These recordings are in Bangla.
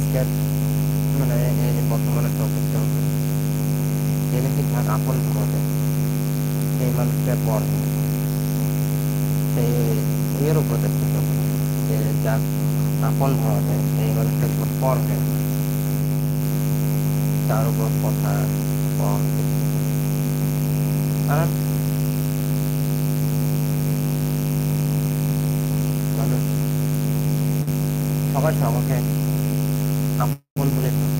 আজকের মানে বর্তমানে নাকি তার আপন সেই মানুষটা পর সেই ইয়ের উপর দেখতে যে যার আপন সেই মানুষটা পর তার উপর কথা কারণ মানুষ সবাই সবাইকে আপন বলে ভাবে।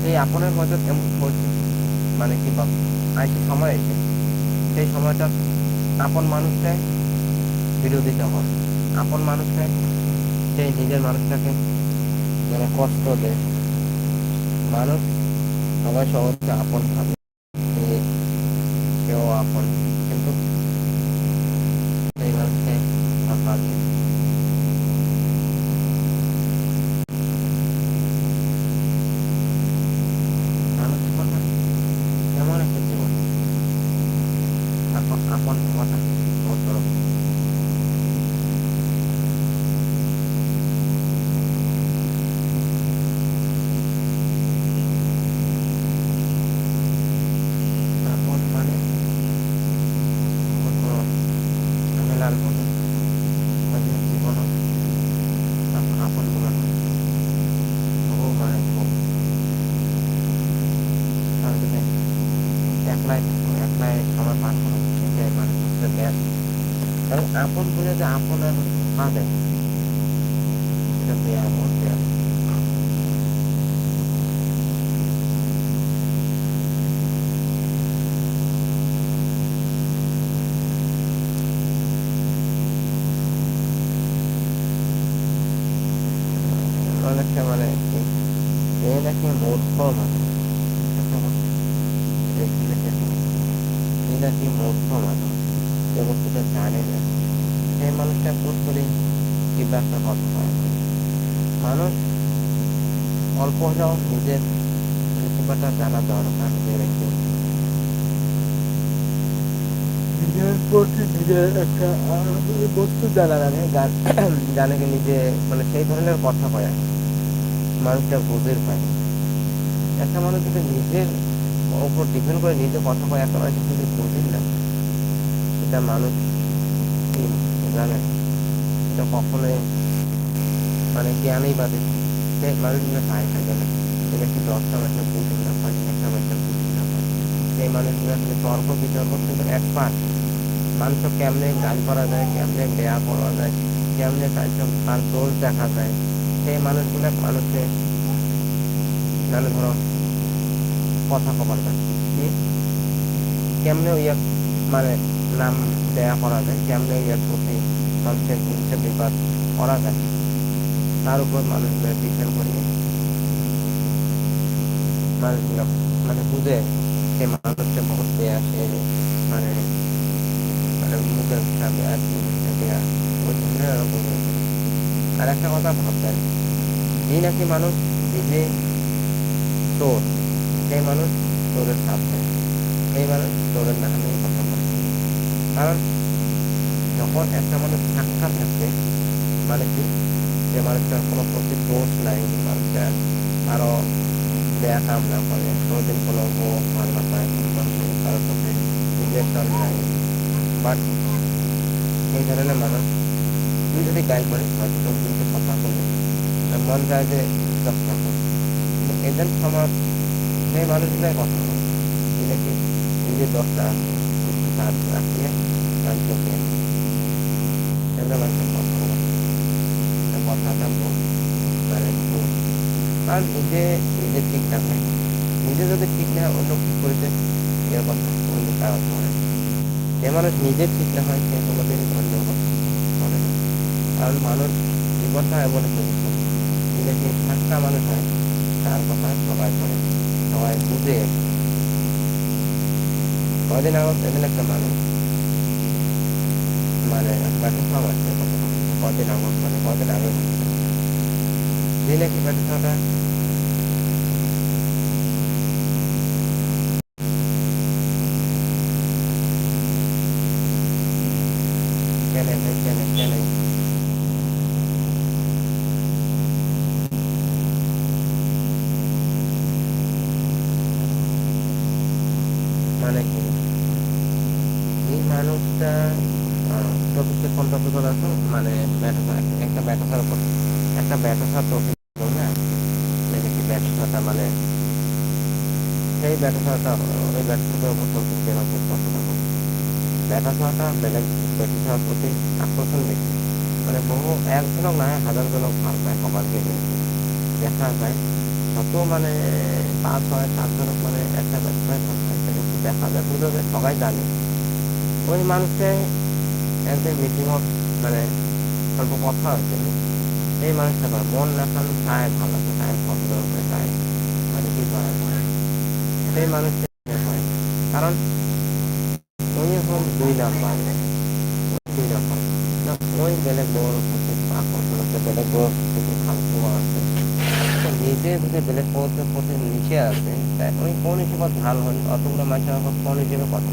সেই আপনের হয়তো এমন পরিস্থিতি মানে কি বা আইসি সময় এসে সেই সময়টা আপন মানুষকে বিরোধিতা হয়। আপন মানুষকে, সেই নিজের মানুষটাকে মানে কষ্ট দেয়। মানুষ সবাই সবাইকে আপন থাকে কেউ আপন কিন্তু সেই মানুষকে ভাবা যায়। মানুষ জীবন মানে এমন একটা জীবন আপন আপন হওয়াটা বহুত বড় আপন মানে বহুত বড় ঝামেলার মতো হয়তো জীবন আপন বলাটা বহু মানে খুব তাহলে যদি একলাই থাকো একলাই সময় পার করো সেটাই মানে সবচেয়ে ব্যাস এবং আপন বলে যে আপন আর পাবে সেটা দেয়া মন দেয়া অনেকটা মানে কি এ নাকি মূর্খ মানে এটা কি মূর্খ মানুষ যে বস্তুটা জানে না সেই মানুষটা করি জিজ্ঞাসা করতে হয় মানুষ অল্প হলেও নিজের প্রতিভাটা জানা দরকার নিজের একটু নিজের প্রতি নিজের একটা বস্তু জানে জান- জানে কি নিজে মানে সেই ধরনের কথা কয় মানুষটা বুঝের পায়। একটা মানুষ যদি নিজের ওপর ডিপেন্ড করে নিজে কথা কয় একটা মানুষ যদি বুঝেন না, সেটা মানুষ কি জানে এটা কখনোই মানে জ্ঞানেই বাদে। মানুষগুলো থাকে না পায়, একটা সেই মানুষগুলো আসলে তর্ক বিতর্ক, কিন্তু একবার মানুষকে কেমনে করা যায়, কেমনে করা যায়, কেমনে তার দোষ দেখা যায় সেই মানুষগুলো নানা ধরো কথা কবার যায়। কেমনে ওই মানে নাম দেয়া করা যায়। কেমনে ওই প্রতি মানুষের হিংসা বিবাদ করা যায়। তার উপর মানুষগুলো বিচার করিয়ে মানুষগুলো মানে বুঝে সে মানুষটা বহুত দেয়া সে মানে মানে মুখের সামনে আর কি দেয়া ওই ধরনের এরকম। আর একটা কথা ভাববেন যে নাকি মানুষ নিজে চোর, সেই মানুষ চোরের সাথে সেই মানুষ চোরের নামে কারণ যখন একটা মানুষ সাক্ষাৎ থাকে মানে কি? যে মানুষটার কোনো প্রতি দোষ নাই মানুষটা আরও দেয়া কাম না করে, কোনোদিন কোনো মুখ ভালো না পায় কারোর সাথে রিলেশন নাই। বাট এই ধরনের মানুষ তুই যদি গাই করে হয়তো তোর কিন্তু কথা বলে মন যায় যে থাকো কিন্তু এদের সমাজ, সেই মানুষগুলাই কথা বলে। কি? নিজের দশটা চোখে এগুলো মানুষের কথা বলে তা কথাটা মানে ভুল কারণ নিজে নিজে ঠিক হয় নিজে যদি ঠিক না অন্য ঠিক করেছে এর কথা অন্য তারা করে যে মানুষ নিজে ঠিক না হয় সে কোনোদিন অন্য করে না কারণ মানুষ জীবনটা এমন একটা জিনিস যে যে ঠাট্টা মানুষ হয়, তার কথা সবাই করে সবাই বুঝে පවදනාවක් ලැබෙන ක්‍රමන මානයක් වටහාවක් පවදනාවක් වන පවදනාවක් දිනක වැඩසටහන মানে কি? এই মানুষটা টপিকে কোন টপিক আছে মানে একটা ব্যাটাসার উপর, একটা ব্যাটাসার টপিক না? মানে কি ব্যাটাসাটা মানে সেই ব্যাটাসাটা ওই ব্যাটাসাটার উপর টপিক কেন কথা বলব ব্যাটাসাটা বেলেগ ব্যাটাসার প্রতি আকর্ষণ বেশি। মানে বহু একজনক নয় হাজার জনক ভালো পায় সবারকে দেখা যায়, যত মানে পাঁচ ছয় সাতজনক মানে একটা ব্যবসায় ভালো পায় কিন্তু দেখা যায় যায় সবাই জানে। ওই মানুষকে একদিন মিটিংত মানে অল্প কথা হয়েছিল এই মানুষটা করে মন রাখান তাই ভালো আছে, তাই ভদ্র হবে তাই মানে কি করে সেই মানুষটা হয়। কারণ উনি হল দুই নাম্বার দুই নাম্বার না ওই বেলেগ বড় প্রতি আকর্ষণ আছে বেলেগ বড় প্রতি ফালতু আছে তো পথের প্রতি নিচে আছে ওই কোন হিসেবে ভালো হল অতগুলো মানুষের কোন হিসেবে কথা।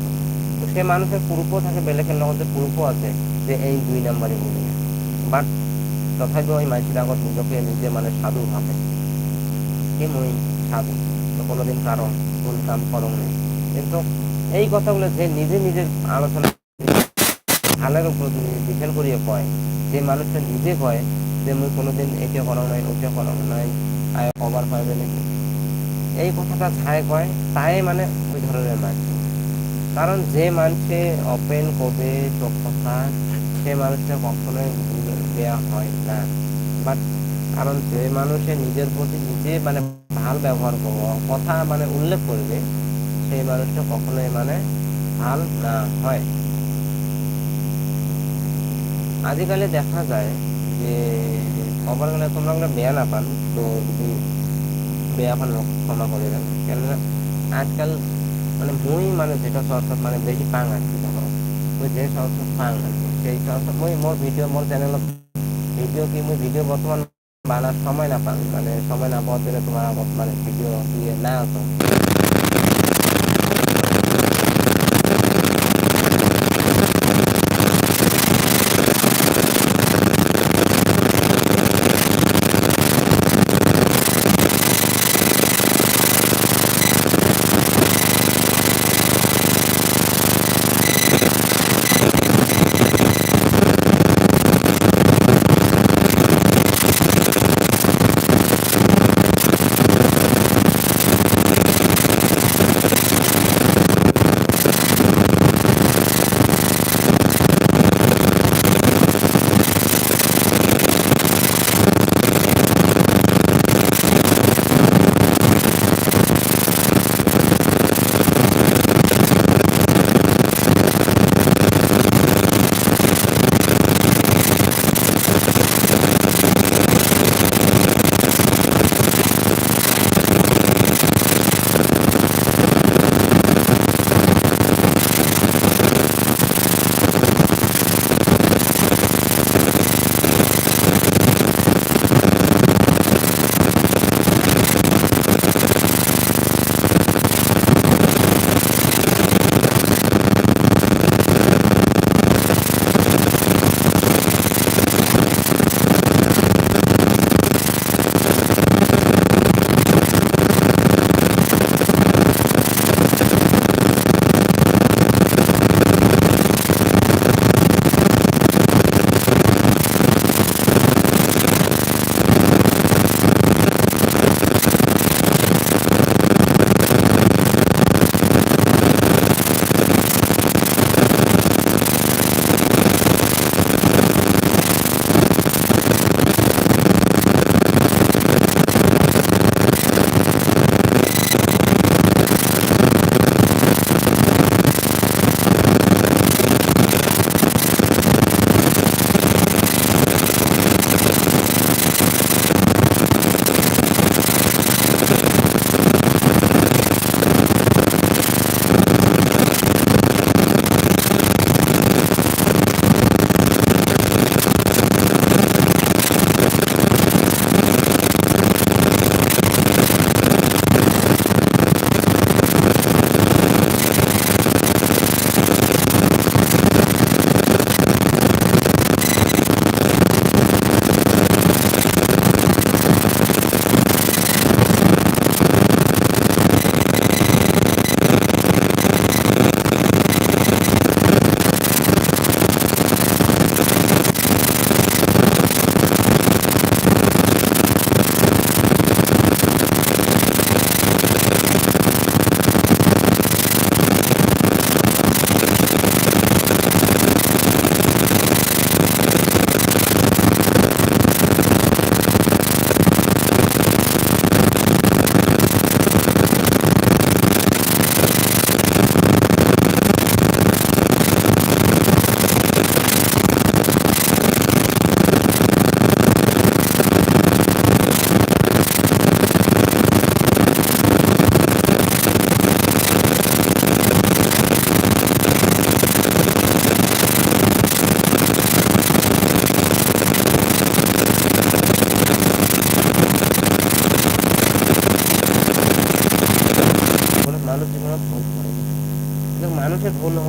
তো সে মানুষের পুরুপও থাকে বেলেগের লগতে পুরুপও আছে, যে এই দুই নাম্বারই মিলি বাট তথাপিও ওই মানুষের আগত নিজকে নিজে মানে সাধু ভাবে। কি মই সাধু। তো কোনোদিন কারণ, ভুল কাম করং নেই কিন্তু এই কথাগুলো যে নিজে নিজের আলোচনা ভালের উপর ডিপেন্ড করিয়ে কয়, যে মানুষটা নিজে কয় মুই কোনোদিন এটা করা নাই ওটা করা নাই আয় কবার পাইবে নাকি। এই কথাটা যাই কয়, তাই মানে ওই ধরনের মানুষ কারণ যে মানুষে ওপেন করবে চোখ কথা, সে মানুষটা কখনোই দেওয়া হয় না। বাট কারণ যে মানুষে নিজের প্রতি নিজে মানে ভালো ব্যবহার করব কথা মানে উল্লেখ করবে সেই মানুষটা কখনোই মানে ভালো না হয়। আজিকালি দেখা যায় যে খবর গেলে তোমরা বেয়া না পান, তো যদি বেয়া পান ক্ষমা করে দেন। কেননা আজকাল মানে মুই মানে যেটা সরকার মানে বেশি পাং আছি তখন ওই যে সরকার পাং আছি সেই সরকার মই মোর ভিডিও, মোর চ্যানেলত ভিডিও কি মই ভিডিও বর্তমান বানার সময় না পাং মানে সময় না পাওয়ার জন্য তোমার মানে ভিডিও দিয়ে না আসো।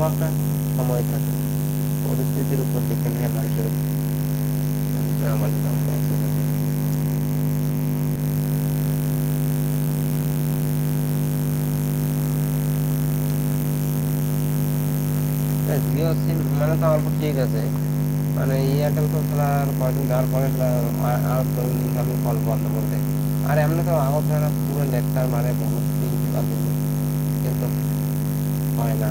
আগুন সময় থাকে। পরিস্থিতির উপর ডিপেন্ড হয় মানুষের মানে তো অল্প ঠিক আছে। মানে এয়ারটেল তো আর কয়দিন যাওয়ার পরে আর আমি কল বন্ধ করে দেয় আর এমনি তো আগত না পুরো নেটটার মানে বহুত কিন্তু হয় না।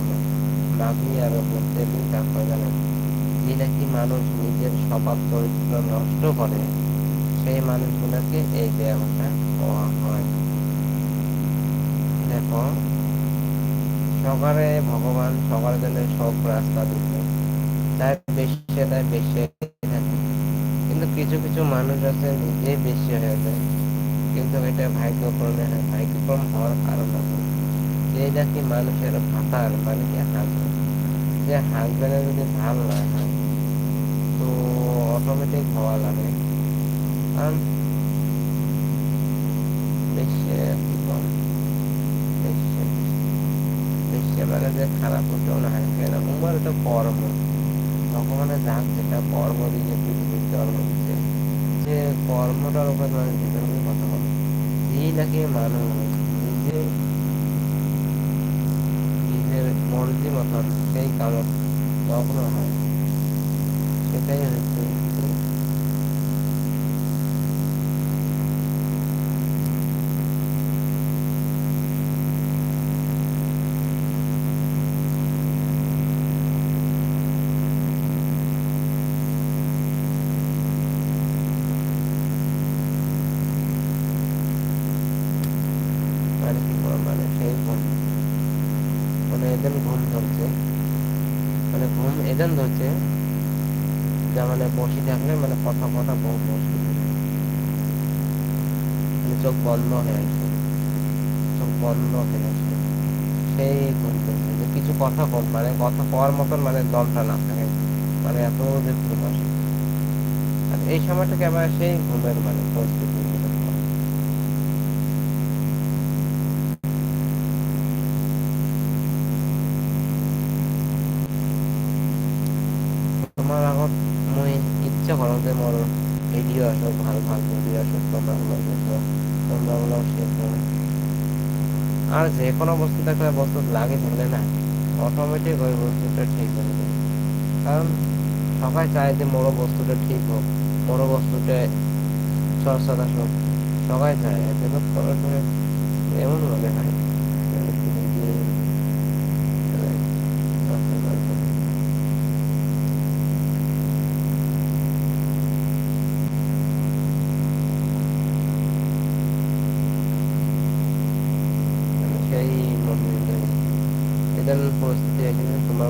কাক হয় জানেন যে নাকি মানুষ নিজের স্বভাব চরিত্র নষ্ট করে, সেই মানুষগুলোকে এই হয়। দেখো, সকালে ভগবান সব রাস্তা দিচ্ছে তাই বেশি তাই বেশি কিন্তু কিছু কিছু মানুষ আছে নিজে বেশি হয়ে যায়। কিন্তু এটা ভাগ্যক্রমে ভাগ্যক্রম হওয়ার কারণ আছে। যে নাকি মানুষের ভাতার মানে কি হাসবে যে যদি ভালো না হয়, তো অটোমেটিক হওয়া লাগে। কারণ কি মানে যে খারাপ হতেও না হয় কেন উমার তো কর্ম ভগবানের যাক যেটা কর্ম দিয়ে পৃথিবীর জন্ম দিচ্ছে যে কর্মটার উপর মানে কথা বলে। এই নাকি মানুষ নিজে নিজের মর্জি মতন সেই কাম কখনো হয় সেটাই হচ্ছে মানে সেই মানে এদের ঘুম ধরছে। মানে ঘুম এদের ধরছে, যা মানে বসে থাকলে মানে কথা কথা বহু মুশকিল চোখ বন্ধ হয়ে আসে চোখ বন্ধ হয়ে আসে সেই ঘুম ধরছে। যে কিছু কথা কম মানে কথা কওয়ার মতন মানে দমটা না থাকে। মানে এত যে ঘুম আসে এই সময়টাকে আবার সেই ঘুমের মানে পরিস্থিতি তোমাৰ আগত মই ইচ্ছা কৰোঁ যে মোৰ ভিডিঅ' আসক, ভালো ভালো ভিডিঅ' আসক, তোমরা তোমরা শেয়ার করো। আর যে কোনো বস্তু একটা বস্তু লাগে ধরলে না অটোমেটিক ওই বস্তুটা ঠিক হয়ে যায় কারণ সবাই চায় যে বড় বস্তুটা ঠিক হোক, বড় বস্তুটা চর্চা আসুক সবাই চায়। কিন্তু সরাসরি এমন মনে হয়। এদের পরিস্থিতি এখানে তোমার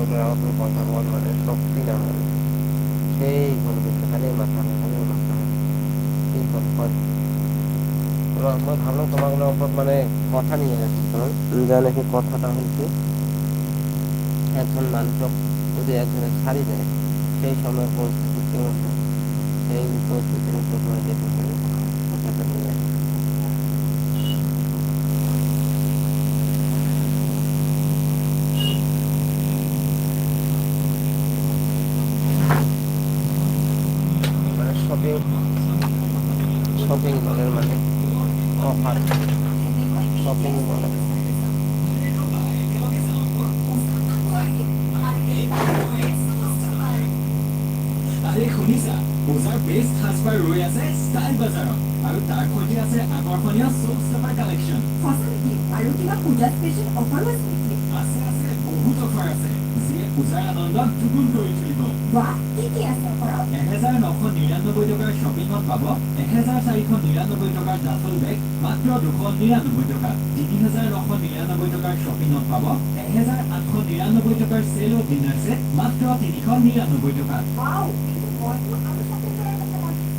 কথা বল মানে শক্তি না হয়। সেই মাথা খালি মাথা। ভাবলাম মানে কথা নিয়ে আসছিলাম যা নাকি কথাটা হচ্ছে, একজন মানুষ যদি একজনের ছাড়ি দেয়, সেই সময় পরিস্থিতি কেমন সেই পরিস্থিতির উপর যেতে আমাদের শপিং মলের মানে অফার শপিং মলে আরে শুনিছা পূজাৰ বেষ্ট সাজপাৰ ৰৈ আছে ষ্টাইল বজাৰত আৰু তাৰ সৈতে আছে আকৰ্ষণীয় চব চাপাৰ কালেকশ্যন আৰু কিবা পূজা স্পেচিয়েল অফাৰো আছে আছে আছে বহুত অফাৰ আছে। আনন্দ দুগুণ কৰি তুলিব এহেজাৰ নশ নিৰান্নব্বৈ টকাৰ শ্বপিঙত পাব এহেজাৰ চাৰিশ নিৰান্নব্বৈ টকাৰ ডাফল বেগ মাত্ৰ দুশ নিৰান্নব্বৈ টকা তিনি হেজাৰ নশ নিৰান্নব্বৈ টকাৰ শ্বপিঙত পাব এহেজাৰ আঠশ নিৰান্নব্বৈ টকাৰ চেল ডিনাৰ ছেট মাত্ৰ তিনিশ নিৰান্নব্বৈ টকাত ৱাও কিন্তু মইতো আৰু শ্বপিং কৰাৰ কথা ভাবি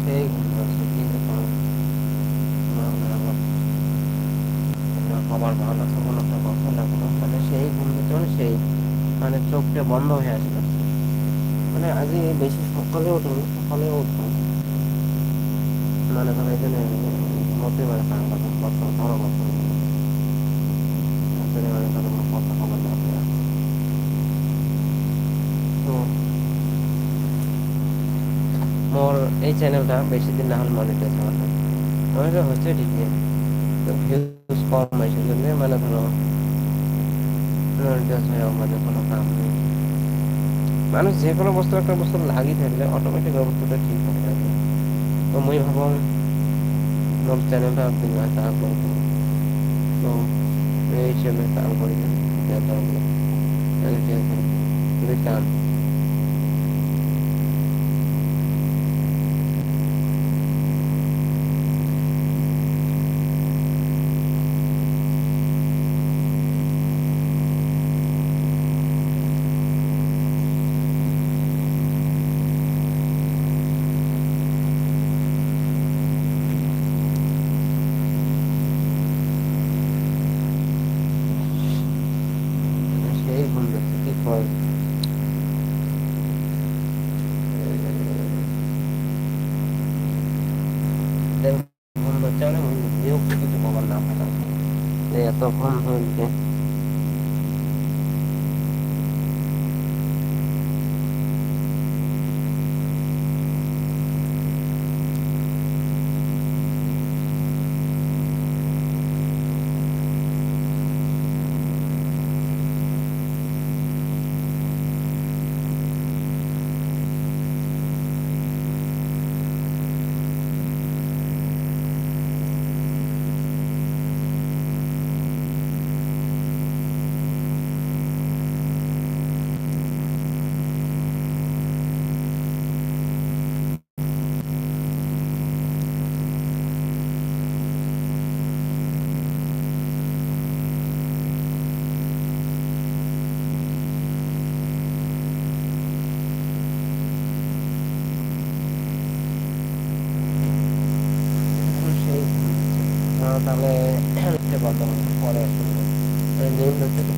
সেই ঘুম পাচ্ছে কিন্তু কোনো খবর ভালো তো কোনো একটা কথা না কোনো মানে সেই ঘুম ভিতরে সেই মানে চোখটা বন্ধ হয়ে আসলো। মানে আজকে বেশি সকালে উঠুন সকালে উঠুন মানে ধরো জন্য ঘুমোতে পারে খারাপ কথা মানে ধরো কথা খবর না তো মোর এই চ্যানেলটা বেশি দিন না হলে মনিটাইজ হওয়ার মনিটাইজ হচ্ছে ঠিকই। তো কম জন্য মানে ধরো মানুষ যে কোনো বস্তু একটা বস্তু লাগি থাকলে অটোমেটিক অবস্থাটা ঠিক হয়ে যাবে। তো মুই ভাবো মোর চ্যানেলটা আপনি কাম করব তো এই হিসেবে কাম করি যদি কাম 我วา তাহলে পরে নিম্ন থেকে